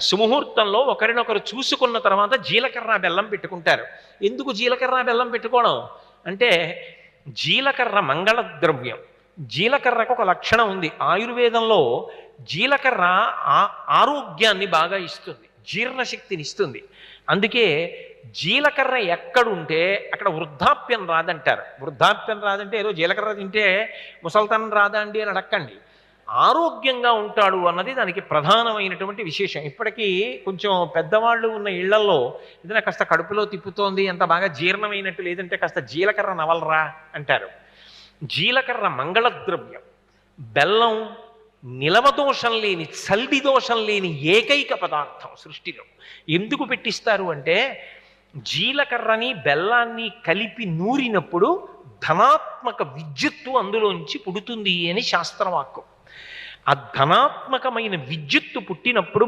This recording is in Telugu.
సుముహూర్తంలో ఒకరినొకరు చూసుకున్న తర్వాత జీలకర్ర బెల్లం పెట్టుకుంటారు. ఎందుకు జీలకర్ర బెల్లం పెట్టుకోవడం? అంటే జీలకర్ర మంగళ ద్రవ్యం జీలకర్రకు ఒక లక్షణం ఉంది. ఆయుర్వేదంలో జీలకర్ర ఆ- ఆరోగ్యాన్ని బాగా ఇస్తుంది. జీర్ణశక్తిని ఇస్తుంది అందుకే జీలకర్ర ఎక్కడుంటే అక్కడ వృద్ధాప్యం రాదంటారు. వృద్ధాప్యం రాదంటే ఏదో జీలకర్ర తింటే ముసల్తనం రాదండి అని అడక్కండి. ఆరోగ్యంగా ఉంటాడు అన్నది దానికి ప్రధానమైనటువంటి విశేషం. ఇప్పటికీ కొంచెం పెద్దవాళ్ళు ఉన్న ఇళ్ళలో ఏదైనా కాస్త కడుపులో తిప్పుతోంది అంత బాగా జీర్ణమైనట్టు లేదంటే కాస్త జీలకర్ర నవలరా అంటారు. జీలకర్ర మంగళద్రవ్యం బెల్లం నిలవదోషం లేని చల్లి దోషం లేని ఏకైక పదార్థం సృష్టిలో. ఎందుకు పెట్టిస్తారు అంటే జీలకర్రని బెల్లాన్ని కలిపి నూరినప్పుడు ధనాత్మక విద్యుత్తు అందులోంచి పుడుతుంది అని శాస్త్రవాక్యం. ఆ ధనాత్మకమైన విద్యుత్తు పుట్టినప్పుడు